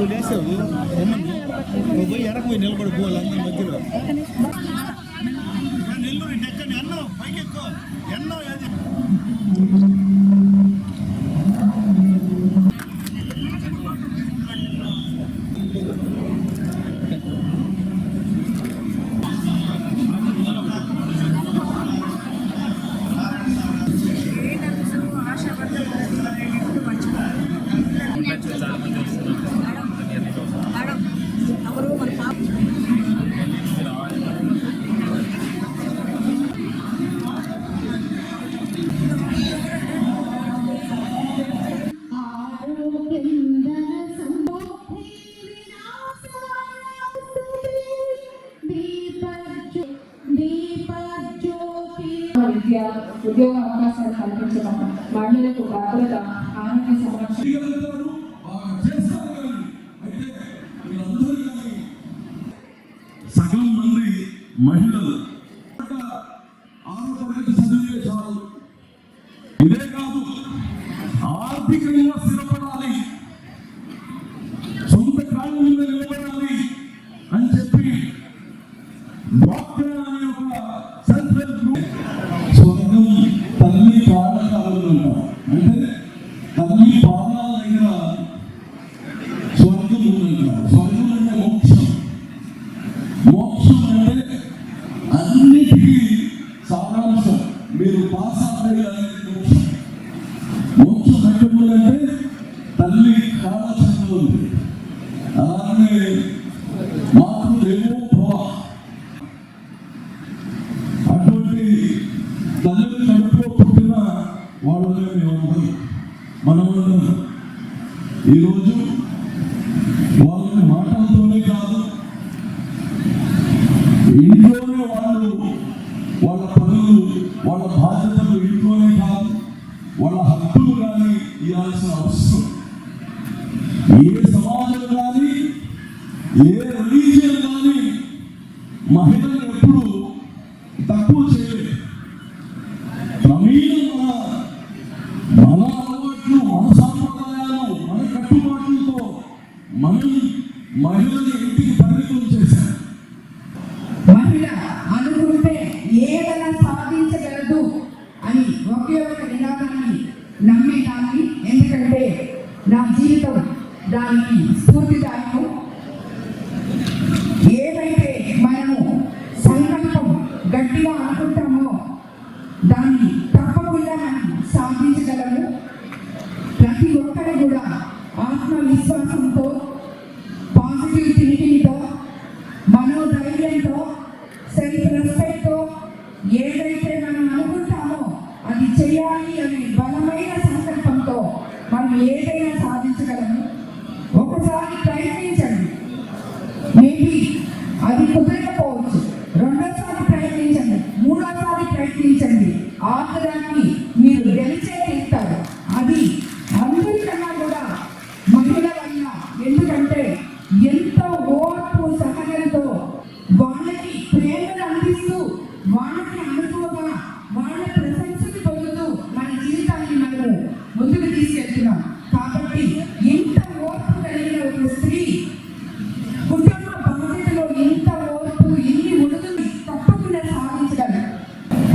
నువ్వు లేసావు నువ్వు పోయి ఎనక పోయి నిలబడి పోవాలి అందరి మధ్యలో. నెల్లూరు ఎక్కని ఎన్నో పైకి ఎక్కువ ఎన్నో ఏది? విద్య ఉద్యోగ అవకాశాలు కల్పించడం మహిళలకు భద్రత ఆరోగ్య సంరక్షణ. సగం మంది మహిళలు ఆరో తరగతి చదివే చాలు ఇదే కాదు ఆర్థికంగా మోక్షం ఎక్కడ తల్లి కాళ్ళ ఉంది అలాగే మాకు దేవో భవ. అటువంటి తల్లి కడుపులో పుట్టిన వాళ్ళనే మేమందరం మనమందరం. ఈరోజు వాళ్ళని మాటలతోనే కాదు ఇంట్లోనే వాళ్ళు వాళ్ళ పనులు వాళ్ళ బాధ్యతలు ఇంట్లోనే కాదు వాళ్ళ తీయాల్సిన అవసరం. ఏ సమాజం కానీ ఏ రిలీజియన్ కానీ మహిళలు ఎప్పుడు తక్కువ చేయలేదు. ప్రమీణం మన మన అలవాట్లు మన సాంప్రదాయాలు మన కట్టుబాట్లతో మనం మహిళని దానికి స్ఫూర్తిదాయకం ఏదైతే మనము సంకల్పం గట్టిగా అనుకుంటామో దాన్ని తప్పకుండా మనం సాధించగలము. ప్రతి ఒక్కరు కూడా ఆత్మవిశ్వాసంతో పాజిటివ్ థింకింగ్తో మనోధైర్యంతో సెల్ఫ్ రెస్పెక్ట్తో ఏదైతే మనం అనుకుంటామో అది చేయాలి అనే బలమైన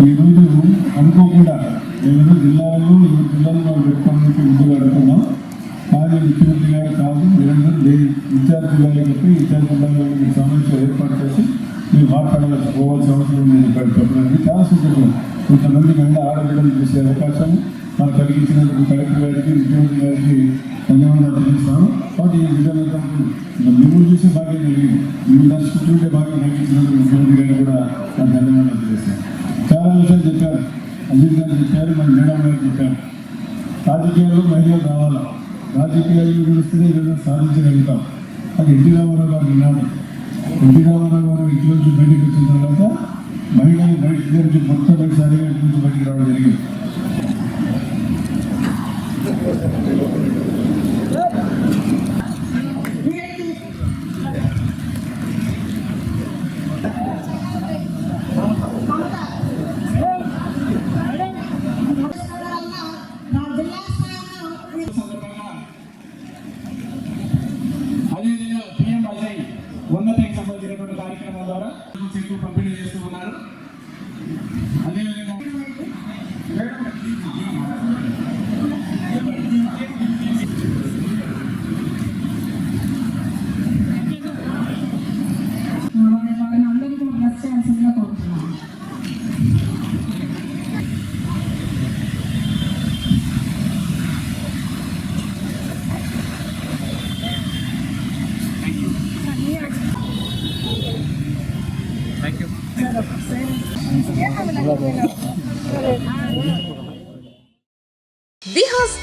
ఈరోజు అనుకోకుండా ఏమైనా జిల్లాలో ఈ జిల్లాలో పెట్టుకోవడానికి ముందుకు అడుగుతున్నాం. కానీ ముఖ్యమంత్రి గారు కాదు మీరందరూ లే- ఇన్ఛార్జ్ జిల్లాలో చెప్పి ఇన్ఛార్జ్ జిల్లాలో మీకు సమావేశం ఏర్పాటు చేసి మీరు మాట్లాడాల్సి పోవాల్సిన అవసరం ఉంది ఇక్కడ చెప్పడానికి చాలా సంతోషం. కొంతమంది మహిళా ఆడబిడ్డలు చేసే అవకాశం మాకు కలిగించినందుకు కలెక్టర్ గారికి ముఖ్యమంత్రి గారికి ధన్యవాదాలు తెలియజేస్తాను కాబట్టి ఈ విధంగా మిమ్మల్ని చూసే భాగ్యం కలిగింది మిమ్మల్ని దర్శించుకుంటే భాగ్యం కలిగించినందుకు ముఖ్యమంత్రి గారికి కూడా ధన్యవాదాలు తెలియజేస్తాను విషయం చెప్పారు. అజిత్ గారు చెప్పారు మన మేడం గారు చెప్పారు. రాజకీయాల్లో మహిళలు రావాలి? రాజకీయాలు గురిస్తేనే ఏదైనా సాధించగలుగుతాం. అది ఎన్టీ రామారావు గారు విన్నాడు. ఎన్టీ రామారావు గారు ఇంటి నుంచి బయటకు వచ్చిన తర్వాత మహిళలు బయట నుంచి మొట్టమొదటిసారిగా ఇంటి నుంచి బయటికి రావడం జరిగింది. సంబంధించినటువంటి కార్యక్రమం ద్వారా చెక్కు పంపిణీ చేస్తూ ఉన్నారు. అదేవిధంగా you know.